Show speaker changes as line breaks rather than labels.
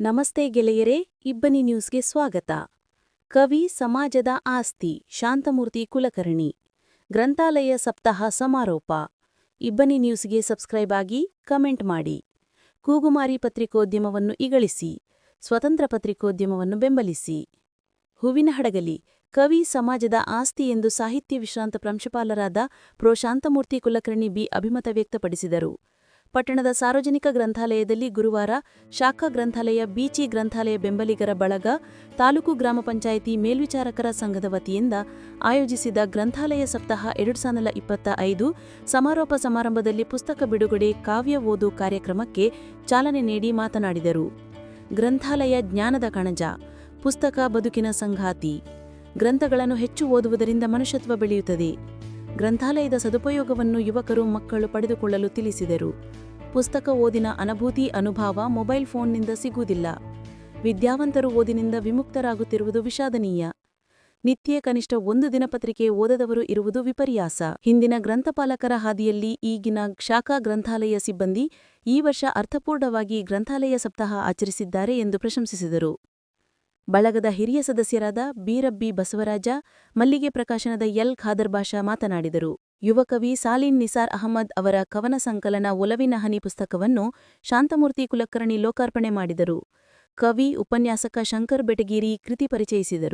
ನಮಸ್ತೆ ಗೆಳೆಯರೇ, ಇಬ್ಬನಿ ನ್ಯೂಸ್ಗೆ ಸ್ವಾಗತ. ಕವಿ ಸಮಾಜದ ಆಸ್ತಿ, ಶಾಂತಮೂರ್ತಿ ಕುಲಕರ್ಣಿ. ಗ್ರಂಥಾಲಯ ಸಪ್ತಾಹ ಸಮಾರೋಪ. ಇಬ್ಬನಿ ನ್ಯೂಸ್ಗೆ ಸಬ್ಸ್ಕ್ರೈಬ್ ಆಗಿ ಕಮೆಂಟ್ ಮಾಡಿ. ಕೂಗುಮಾರಿ ಪತ್ರಿಕೋದ್ಯಮವನ್ನು ಇಗಳಿಸಿ. ಸ್ವತಂತ್ರ ಪತ್ರಿಕೋದ್ಯಮವನ್ನು ಬೆಂಬಲಿಸಿ. ಹೂವಿನ ಹಡಗಲಿ. ಕವಿ ಸಮಾಜದ ಆಸ್ತಿ ಎಂದು ಸಾಹಿತ್ಯ ವಿಶ್ರಾಂತ ಪ್ರಾಂಶುಪಾಲರಾದ ಪ್ರೊ ಶಾಂತಮೂರ್ತಿ ಕುಲಕರ್ಣಿ ಬಿ ಅಭಿಮತ ವ್ಯಕ್ತಪಡಿಸಿದರು. ಪಟ್ಟಣದ ಸಾರ್ವಜನಿಕ ಗ್ರಂಥಾಲಯದಲ್ಲಿ ಗುರುವಾರ ಶಾಖಾ ಗ್ರಂಥಾಲಯ, ಬೀಚಿ ಗ್ರಂಥಾಲಯ ಬೆಂಬಲಿಗರ ಬಳಗ, ತಾಲೂಕು ಗ್ರಾಮ ಪಂಚಾಯಿತಿ ಮೇಲ್ವಿಚಾರಕರ ಸಂಘದ ವತಿಯಿಂದ ಆಯೋಜಿಸಿದ ಗ್ರಂಥಾಲಯ ಸಪ್ತಾಹ ಎರಡು ಸಾವಿರದ ಇಪ್ಪತ್ತ ಐದು ಸಮಾರೋಪ ಸಮಾರಂಭದಲ್ಲಿ ಪುಸ್ತಕ ಬಿಡುಗಡೆ, ಕಾವ್ಯ ಓದು ಕಾರ್ಯಕ್ರಮಕ್ಕೆ ಚಾಲನೆ ನೀಡಿ ಮಾತನಾಡಿದರು. ಗ್ರಂಥಾಲಯ ಜ್ಞಾನದ ಕಣಜ, ಪುಸ್ತಕ ಬದುಕಿನ ಸಂಘಾತಿ ಗ್ರಂಥಗಳನ್ನು ಹೆಚ್ಚು ಓದುವುದರಿಂದ ಮನುಷ್ಯತ್ವ ಬೆಳೆಯುತ್ತದೆ. ಗ್ರಂಥಾಲಯದ ಸದುಪಯೋಗವನ್ನು ಯುವಕರು, ಮಕ್ಕಳು ಪಡೆದುಕೊಳ್ಳಲು ತಿಳಿಸಿದರು. ಪುಸ್ತಕ ಓದಿನ ಅನುಭೂತಿ ಅನುಭವ ಮೊಬೈಲ್ ಫೋನ್ನಿಂದ ಸಿಗುವುದಿಲ್ಲ. ವಿದ್ಯಾವಂತರು ಓದಿನಿಂದ ವಿಮುಕ್ತರಾಗುತ್ತಿರುವುದು ವಿಷಾದನೀಯ. ನಿತ್ಯ ಕನಿಷ್ಠ ಒಂದು ದಿನಪತ್ರಿಕೆ ಓದದವರು ಇರುವುದು ವಿಪರ್ಯಾಸ. ಹಿಂದಿನ ಗ್ರಂಥಪಾಲಕರ ಹಾದಿಯಲ್ಲಿ ಈಗಿನ ಶಾಖಾ ಗ್ರಂಥಾಲಯ ಸಿಬ್ಬಂದಿ ಈ ವರ್ಷ ಅರ್ಥಪೂರ್ಣವಾಗಿ ಗ್ರಂಥಾಲಯ ಸಪ್ತಾಹ ಆಚರಿಸಿದ್ದಾರೆ ಎಂದು ಪ್ರಶಂಸಿಸಿದರು. ಬಳಗದ ಹಿರಿಯ ಸದಸ್ಯರಾದ ಬೀರಬ್ಬಿ ಬಸವರಾಜ, ಮಲ್ಲಿಗೆ ಪ್ರಕಾಶನದ ಎಲ್. ಖಾದರ್ ಬಾಷಾ ಮಾತನಾಡಿದರು. ಯುವಕವಿ ಸಾಲಿನ್ ನಿಸಾರ್ ಅಹಮದ್ ಅವರ ಕವನ ಸಂಕಲನ ಒಲವಿನ ಹನಿ ಪುಸ್ತಕವನ್ನು ಶಾಂತಮೂರ್ತಿ ಕುಲಕರ್ಣಿ ಲೋಕಾರ್ಪಣೆ ಮಾಡಿದರು. ಕವಿ, ಉಪನ್ಯಾಸಕ ಶಂಕರ್ ಬೆಟಗೇರಿ ಕೃತಿ ಪರಿಚಯಿಸಿದರು.